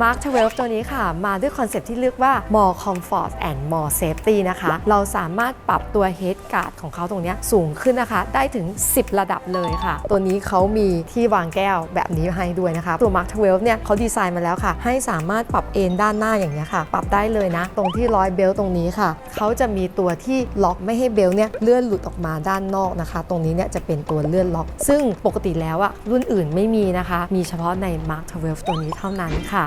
Mark 12 ตัวนี้ค่ะ มาด้วยคอนเซ็ปต์ที่เรียกว่า more comfort and more safety นะคะ เราสามารถปรับตัว head guard ของเขาตรงนี้สูงขึ้นนะคะ ได้ถึง 10 ระดับเลยค่ะ ตัวนี้เขามีที่วางแก้วแบบนี้ให้ด้วยนะคะ ตัว Mark 12 เนี่ยเขาดีไซน์มาแล้วค่ะ ให้สามารถปรับเอนด้านหน้าอย่างนี้ค่ะ ปรับได้เลยนะ ตรงที่ร้อยเบลต์ตรงนี้ค่ะ เขาจะมีตัวที่ล็อกไม่ให้เบลต์เนี่ยเลื่อนหลุดออกมาด้านนอกนะคะ ตรงนี้เนี่ยจะเป็นตัวเลื่อนล็อก ซึ่งปกติแล้วอะรุ่นอื่นไม่มีนะคะ มีเฉพาะใน Mark 12 ตัวนี้เท่านั้นค่ะ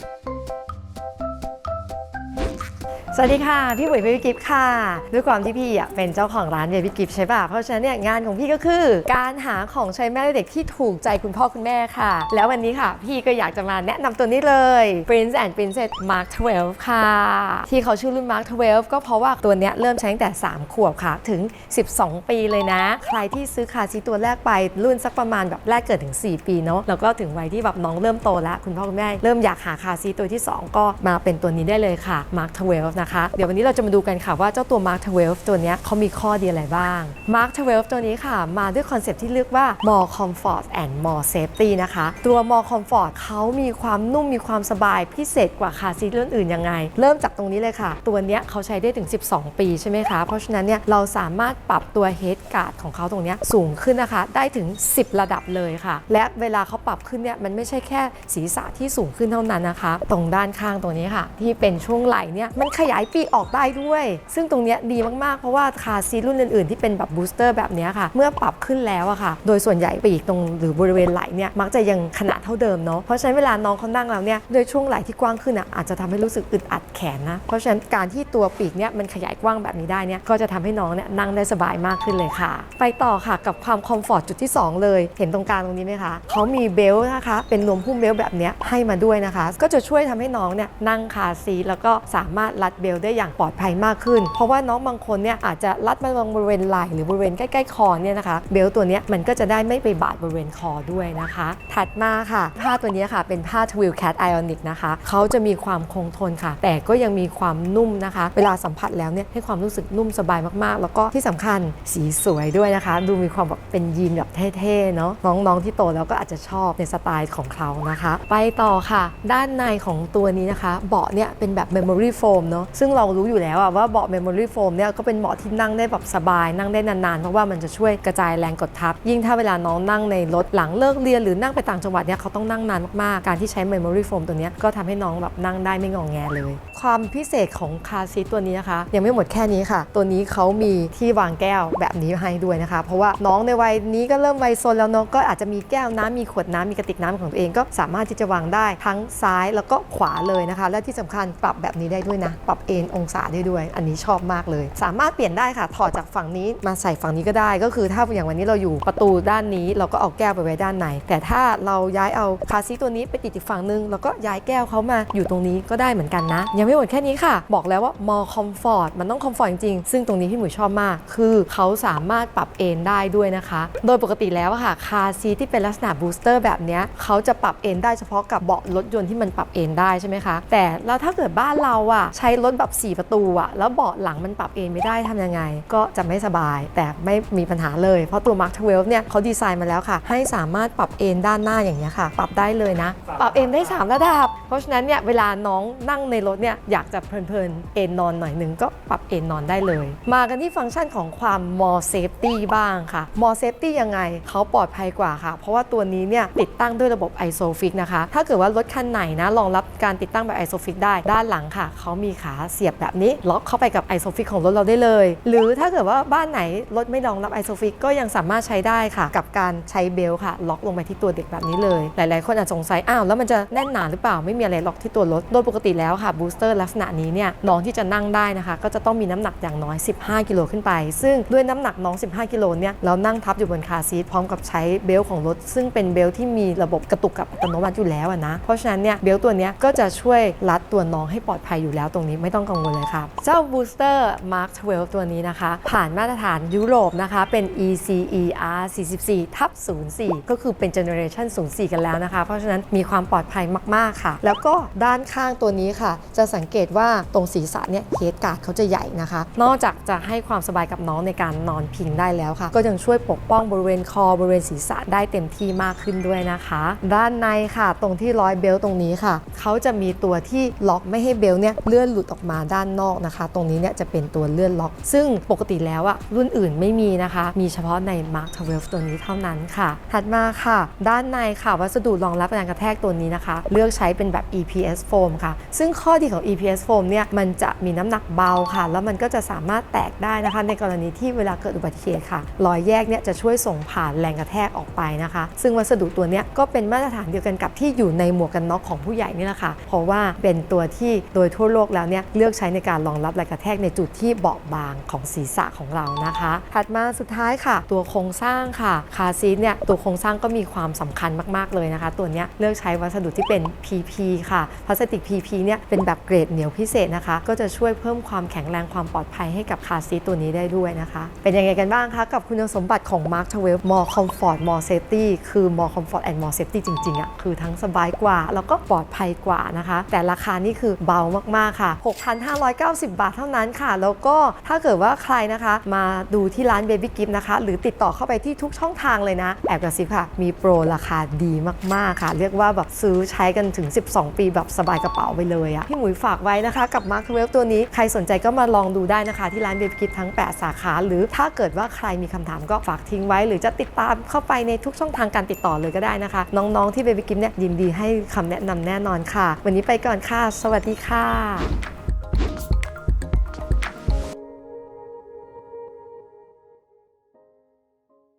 วัสดีค่ะ พี่หวยเบบี้กิฟค่ะ ด้วยความที่พี่อะเป็นเจ้าของร้านเบบี้กิฟใช่ป่ะ เพราะฉะนั้นเนี่ยงานของพี่ก็คือ การหาของใช้แม่และเด็กที่ถูกใจคุณพ่อคุณแม่ค่ะ แล้ววันนี้ค่ะ พี่ก็อยากจะมาแนะนำตัวนี้เลย Prince and Princess Mark 12 ค่ะ ที่เขาชื่อรุ่น Mark 12 ก็เพราะว่าตัวเนี้ยเริ่มใช้ตั้งแต่ 3 ขวบค่ะถึง 12 ปีเลยนะ ใครที่ซื้อคาซีตัวแรกไปรุ่นสักประมาณแบบแรกเกิดถึง 4 ปีเนาะแล้วก็ถึงวัยที่แบบน้องเริ่มโตแล้วคุณพ่อคุณแม่เริ่มอยากหาคาซีตัวที่ 2 ก็มาเป็นตัวนี้ได้เลยค่ะ Mark 12นะคะเดี๋ยววันนี้เราจะมาดูกันค่ะว่าเจ้าตัว Mark 12 ตัวนี้เขามีข้อดีอะไรบ้าง Mark 12 ตัวนี้ค่ะ มาด้วยคอนเซ็ปที่เรียกว่า more comfort and more safety นะคะ ตัว more comfort เขามีความนุ่มมีความสบายพิเศษกว่าคาซีรุ่นอื่นยังไง เริ่มจากตรงนี้เลยค่ะ ตัวนี้เขาใช้ได้ถึง 12 ปีใช่ไหมคะ เพราะฉะนั้นเนี่ยเราสามารถปรับตัว head guard ของเขาตรงนี้สูงขึ้นนะคะ ได้ถึง 10 ระดับเลยค่ะ และเวลาเขาปรับขึ้นเนี่ยมันไม่ใช่แค่ศีรษะที่สูงขึ้นเท่านั้นนะคะ ตรงด้านข้างตรงนี้ค่ะ ที่เป็นช่วงไหล่เนี่ยมันขยยายปีกออกได้ด้วย ซึ่งตรงนี้ดีมากๆ เพราะว่าคาซีรุ่นอื่นๆ ที่เป็นแบบบูสเตอร์แบบนี้ค่ะ เมื่อปรับขึ้นแล้วอะค่ะ โดยส่วนใหญ่ปีกตรงหรือบริเวณไหล่เนี่ยมักจะยังขนาดเท่าเดิมเนาะ เพราะฉะนั้นเวลาน้องเขานั่งแล้วเนี่ยโดยช่วงไหล่ที่กว้างขึ้นอะอาจจะทำให้รู้สึกอึดอัดแขนนะ เพราะฉะนั้นการที่ตัวปีกเนี่ยมันขยายกว้างแบบนี้ได้เนี่ยก็จะทำให้น้องเนี่ยนั่งได้สบายมากขึ้นเลยค่ะ ไปต่อค่ะกับความคอมฟอร์ตจุดที่ 2 เลย เห็นตรงกลางตรงนี้ไหมคะเขามีเบลต์นะคะ เป็นนวมหุ้มเบลต์แบบนี้ให้มาด้วยนะคะ ก็จะช่วยทำให้น้องเนี่ยนั่งคาซีแล้วก็สามารถรัดเบลได้อย่างปลอดภัยมากขึ้น เพราะว่าน้องบางคนเนี่ยอาจจะรัดมาบริเวณไหล่หรือบริเวณใกล้ๆคอเนี่ยนะคะ เบลตัวนี้มันก็จะได้ไม่ไปบาดบริเวณคอด้วยนะคะ ถัดมาค่ะ ผ้าตัวนี้ค่ะ เป็นผ้า Twill Cat Ionic นะคะเขาจะมีความคงทนค่ะ แต่ก็ยังมีความนุ่มนะคะ เวลาสัมผัสแล้วเนี่ยให้ความรู้สึกนุ่มสบายมากๆ แล้วก็ที่สำคัญสีสวยด้วยนะคะ ดูมีความแบบเป็นยีนแบบเท่ๆเนาะน้องๆที่โตแล้วก็อาจจะชอบในสไตล์ของเขานะคะ ไปต่อค่ะ ด้านในของตัวนี้นะคะ เบาะเนี่ยเป็นแบบ Memory Foam เนาะซึ่งเรารู้อยู่แล้วอะว่าเบาะเมมโมรี่โฟมเนี่ยก็เป็นเบาะที่นั่งได้แบบสบาย นั่งได้นานๆ เพราะว่ามันจะช่วยกระจายแรงกดทับ ยิ่งถ้าเวลาน้องนั่งในรถหลังเลิกเรียนหรือนั่งไปต่างจังหวัดเนี่ยเขาต้องนั่งนานมากๆ การที่ใช้เมมโมรี่โฟมตัวนี้ก็ทำให้น้องแบบนั่งได้ไม่งองแงเลย ความพิเศษของคาซีตัวนี้นะคะ ยังไม่หมดแค่นี้ค่ะ ตัวนี้เขามีที่วางแก้วแบบนี้ให้ด้วยนะคะ เพราะว่าน้องในวัยนี้ก็เริ่มวัยโซนแล้วเนาะก็อาจจะมีแก้วน้ำมีขวดน้ำมีกระติกน้ำของตัวเองก็สามารถที่จะวางได้ทั้งซ้ายแล้วก็ขวาเลยนะคะ และที่สำคัญปรับแบบนี้ได้ด้วยนะ ปรับเอนองศาได้ด้วย อันนี้ชอบมากเลย สามารถเปลี่ยนได้ค่ะ ถอดจากฝั่งนี้มาใส่ฝั่งนี้ก็ได้ ก็คือถ้าอย่างวันนี้เราอยู่ประตูด้านนี้ เราก็เอาแก้วไปไว้ด้านในแต่ถ้าเราย้ายเอาคาซีตัวนี้ไปติดอีกฝั่งนึงแล้วก็ย้ายแก้วเขามาอยู่ตรงนี้ก็ได้เหมือนกันนะยังไม่หมดแค่นี้ค่ะ บอกแล้วว่า more comfort มันต้อง comfort จริงๆซึ่งตรงนี้พี่หมวยชอบมาก คือเขาสามารถปรับเอนได้ด้วยนะคะ โดยปกติแล้วค่ะคาร์ซีที่เป็นลักษณะบูสเตอร์แบบนี้เขาจะปรับเอนได้เฉพาะกับเบาะรถยนต์ที่มันปรับเอนได้ใช่ไหมคะ แต่แล้วถ้าเกิดบ้านเราอะใช้รถแบบ 4 ประตูอะแล้วเบาะหลังมันปรับเอนไม่ได้ทำยังไง ก็จะไม่สบาย แต่ไม่มีปัญหาเลย เพราะตัว Mark 12เนี่ยเขาดีไซน์มาแล้วค่ะ ให้สามารถปรับเอนด้านหน้าอย่างนี้ค่ะ ปรับได้เลยนะ ปรับเอนได้ 3 ระดับ เพราะฉะนั้นเนี่ยเวลาน้องนั่งในรถเนี่ยอยากจะเพลินๆ เอนนอนหน่อยหนึงก็ปรับเอนนอนได้เลย มากันที่ฟังก์ชันของความ more safety บ้างค่ะ more safety ยังไงเขาปลอดภัยกว่าค่ะ เพราะว่าตัวนี้เนี่ยติดตั้งด้วยระบบ ISOFIX นะคะ ถ้าเกิดว่ารถคันไหนนะรองรับการติดตั้งแบบ ISOFIX ได้ด้านหลังค่ะเขามีขาเสียบแบบนี้ ล็อกเข้าไปกับ ISOFIX ของรถเราได้เลย หรือถ้าเกิดว่าบ้านไหนรถไม่รองรับ ISOFIX ก็ยังสามารถใช้ได้ค่ะ กับการใช้เบลต์ค่ะ ล็อกลงไปที่ตัวเด็กแบบนี้เลย หลาย ๆ คนอาจสงสัยอ้าวแล้วมันจะแน่นหนาหรือเปล่าไม่มีอะไรล็อกที่ตัวรถโดยปกติแล้วค่ะบูสเตอร์ลักษณะนี้เนี่ยน้องที่จะนั่งได้นะคะ ก็จะต้องมีน้ำหนักอย่างน้อย 15 กิโลขึ้นไป ซึ่งด้วยน้ำหนักน้อง 15 กิโลเนี่ยเรานั่งทับอยู่บนคาซีทพร้อมกับใช้เบลของรถ ซึ่งเป็นเบลที่มีระบบกระตุกกับอัตโนมัติอยู่แล้วนะ เพราะฉะนั้นเนี่ยเบลตัวนี้ก็จะช่วยรัดตัวน้องให้ปลอดภัยอยู่แล้วตรงนี้ไม่ต้องกังวลเลยครับเจ้า Booster Mark 12 ตัวนี้นะคะ ผ่านมาตรฐานยุโรปนะคะเป็น ECER 44ทับ04 ก็คือเป็น Generation 04 กันแล้วนะคะ เพราะฉะนั้นมีความปลอดภัยมาก ๆ ค่ะ แล้วก็ด้านข้างตัวนี้ค่ะ จะสังังเกตว่าตรงศีรษะเนี่ยเคสการ์ดเขาจะใหญ่นะคะ นอกจากจะให้ความสบายกับน้องในการนอนพิงได้แล้วค่ะ ก็ยังช่วยปกป้องบริเวณคอบริเวณศีรษะได้เต็มที่มากขึ้นด้วยนะคะ ด้านในค่ะ ตรงที่ร้อยเบลต์ตรงนี้ค่ะเขาจะมีตัวที่ล็อกไม่ให้เบลต์เนี่ยเลื่อนหลุดออกมาด้านนอกนะคะ ตรงนี้เนี่ยจะเป็นตัวเลื่อนล็อก ซึ่งปกติแล้วอะรุ่นอื่นไม่มีนะคะ มีเฉพาะใน Mark 12 ตัวนี้เท่านั้นค่ะ ถัดมาค่ะ ด้านในค่ะ วัสดุรองรับแรงกระแทกตัวนี้นะคะ เลือกใช้เป็นแบบ EPS foam ค่ะ ซึ่งข้อดีของ EPS foam เนี่ยมันจะมีน้ำหนักเบาค่ะ แล้วมันก็จะสามารถแตกได้นะคะ ในกรณีที่เวลาเกิดอุบัติเหตุค่ะรอยแยกเนี่ยจะช่วยส่งผ่านแรงกระแทกออกไปนะคะ ซึ่งวัสดุตัวเนี้ยก็เป็นมาตรฐานเดียวกันกับที่อยู่ในหมวกกันน็อกของผู้ใหญ่นี่แหละค่ะ เพราะว่าเป็นตัวที่โดยทั่วโลกแล้วเนี่ยเลือกใช้ในการรองรับแรงกระแทกในจุดที่เบาบางของศีรษะของเรานะคะ ถัดมาสุดท้ายค่ะ ตัวโครงสร้างค่ะ คาร์ซีทเนี่ยตัวโครงสร้างก็มีความสำคัญมาก ๆ เลยนะคะ ตัวเนี้ยเลือกใช้วัสดุที่เป็น PP ค่ะพลาสติก PP เนี่ยเป็นแบบเกรดเหนียวพิเศษนะคะ ก็จะช่วยเพิ่มความแข็งแรงความปลอดภัยให้กับคาซีตัวนี้ได้ด้วยนะคะ เป็นยังไงกันบ้างคะกับคุณสมบัติของ Mark 12 more comfort more safety คือ more comfort and more safety จริงๆอะ่ะคือทั้งสบายกว่าแล้วก็ปลอดภัยกว่านะคะ แต่ราคานี่คือเบามากๆค่ะ 6,590 บาทเท่านั้นค่ะ แล้วก็ถ้าเกิดว่าใครนะคะ มาดูที่ร้าน Baby Gift นะคะ หรือติดต่อเข้าไปที่ทุกช่องทางเลยนะ แอบกระซิบค่ะ มีโปรราคาดีมากๆค่ะ เรียกว่าแบบซื้อใช้กันถึง 12 ปีแบบสบายกระเป๋าไปเลยอะพี่หมุยฝากไว้นะคะ กับ Mark 12ตัวนี้ใครสนใจก็มาลองดูได้นะคะ ที่ร้าน Baby Gift ทั้ง 8 สาขา หรือถ้าเกิดว่าใครมีคำถามก็ฝากทิ้งไว้ หรือจะติดตามเข้าไปในทุกช่องทางการติดต่อเลยก็ได้นะคะ น้องๆที่ Baby Gift เนี่ยยินดีให้คำแนะนำแน่นอนค่ะ วันนี้ไปก่อนค่ะ สวัสดีค่ะ